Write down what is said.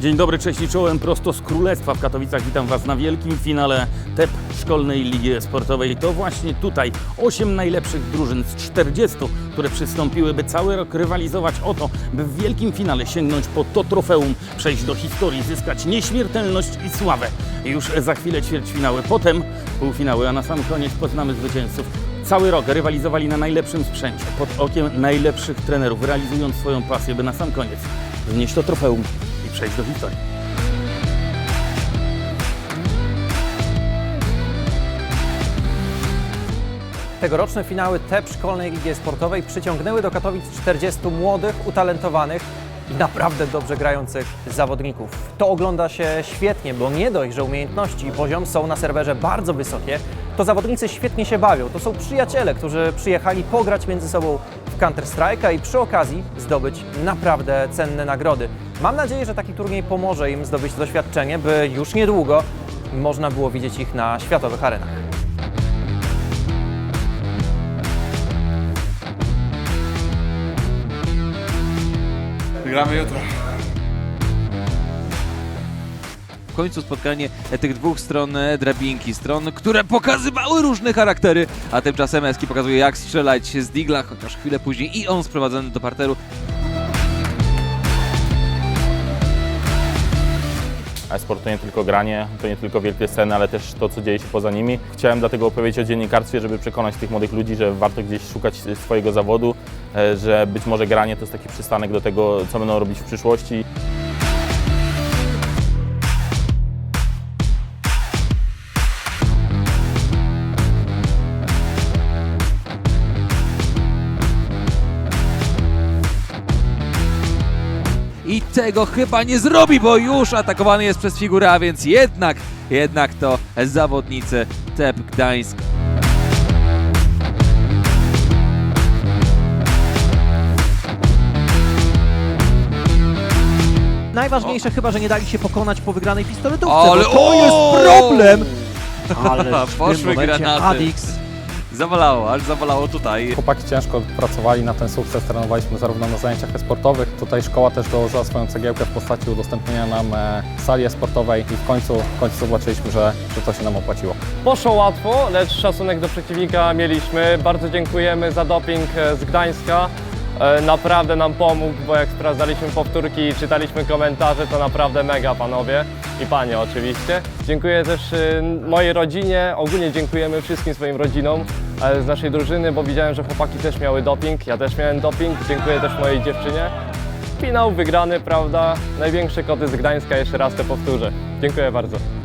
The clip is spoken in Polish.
Dzień dobry, cześć i czołem prosto z Królestwa w Katowicach. Witam Was na wielkim finale TEP Szkolnej Ligi Sportowej. To właśnie tutaj 8 najlepszych drużyn z 40, które przystąpiły, by cały rok rywalizować o to, by w wielkim finale sięgnąć po to trofeum, przejść do historii, zyskać nieśmiertelność i sławę. Już za chwilę ćwierćfinały, potem półfinały, a na sam koniec poznamy zwycięzców. Cały rok rywalizowali na najlepszym sprzęcie, pod okiem najlepszych trenerów, realizując swoją pasję, by na sam koniec wnieść to trofeum przejść do historii. Tegoroczne finały TEP Szkolnej Ligi Sportowej przyciągnęły do Katowic 40 młodych, utalentowanych i naprawdę dobrze grających zawodników. To ogląda się świetnie, bo nie dość, że umiejętności i poziom są na serwerze bardzo wysokie, to zawodnicy świetnie się bawią. To są przyjaciele, którzy przyjechali pograć między sobą w Counter-Strike'a i przy okazji zdobyć naprawdę cenne nagrody. Mam nadzieję, że taki turniej pomoże im zdobyć doświadczenie, by już niedługo można było widzieć ich na światowych arenach. Gramy jutro. W końcu spotkanie tych dwóch stron drabinki, stron, które pokazywały różne charaktery, a tymczasem Eski pokazuje jak strzelać z Digla, chociaż chwilę później i on sprowadzony do parteru. Sport to nie tylko granie, to nie tylko wielkie sceny, ale też to, co dzieje się poza nimi. Chciałem dlatego opowiedzieć o dziennikarstwie, żeby przekonać tych młodych ludzi, że warto gdzieś szukać swojego zawodu, e, że być może granie to jest taki przystanek do tego, co będą robić w przyszłości. I tego chyba nie zrobi, bo już atakowany jest przez figurę, a więc jednak, jednak to zawodnicy TEP Gdańsk. Najważniejsze chyba, że nie dali się pokonać po wygranej pistoletówce, Ale bo to o! jest problem! Ale w Poszły tym momencie granaty. Adix Zawalało, aż zawalało tutaj. Chłopaki ciężko pracowali na ten sukces, trenowaliśmy zarówno na zajęciach e-sportowych. Tutaj szkoła też dołożyła swoją cegiełkę w postaci udostępnienia nam e, sali e-sportowej i w końcu, w końcu zobaczyliśmy, że, że to się nam opłaciło. Poszło łatwo, lecz szacunek do przeciwnika mieliśmy. Bardzo dziękujemy za doping e, z Gdańska. E, Naprawdę nam pomógł, bo jak sprawdzaliśmy powtórki i czytaliśmy komentarze, to naprawdę mega panowie i panie oczywiście. Dziękuję też e, mojej rodzinie, ogólnie dziękujemy wszystkim swoim rodzinom e, z naszej drużyny, bo widziałem, że chłopaki też miały doping, ja też miałem doping. Dziękuję też mojej dziewczynie. Finał wygrany, prawda? Największe koty z Gdańska, jeszcze raz to powtórzę. Dziękuję bardzo.